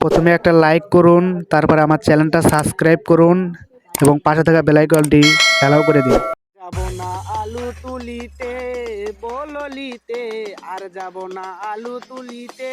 প্রথমে একটা লাইক করুন, তারপর আমার চ্যানেলটা সাবস্ক্রাইব করুন এবং পাশে থাকা বেলাইকনটি খেলাও করে দিন। যাব না আলু তুলিতে, বললিতে, আর যাব না আলু তুলিতে।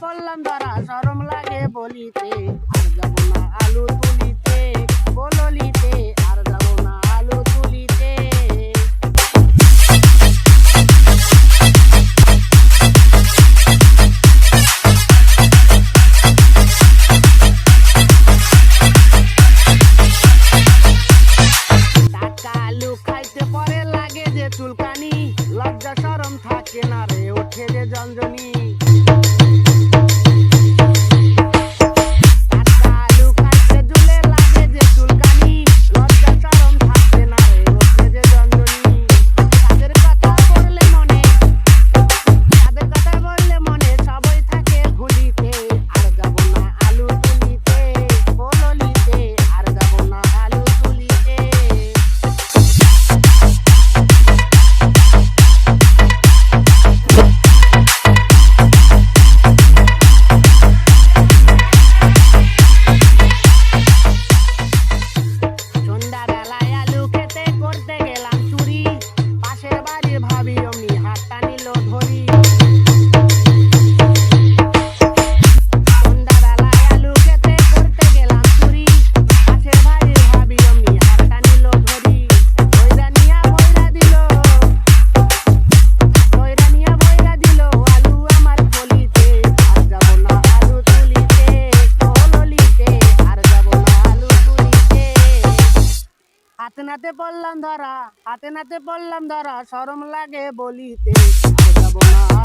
পড়লাম তারা সরম লাগে বলিতে। আর যাব না আলু তুলিতে, বললিতে, আর যাব না আলু তুলিতে। আলু খাইতে পরে লাগে যে চুলকানি, লজ্জা, সরম থাকে না রে, ওঠে যে জঞ্জনী হাতে নাতে পড়লাম ধরা হাতে নাতে পড়লাম ধরা সরম লাগে বলিতে। যাব না।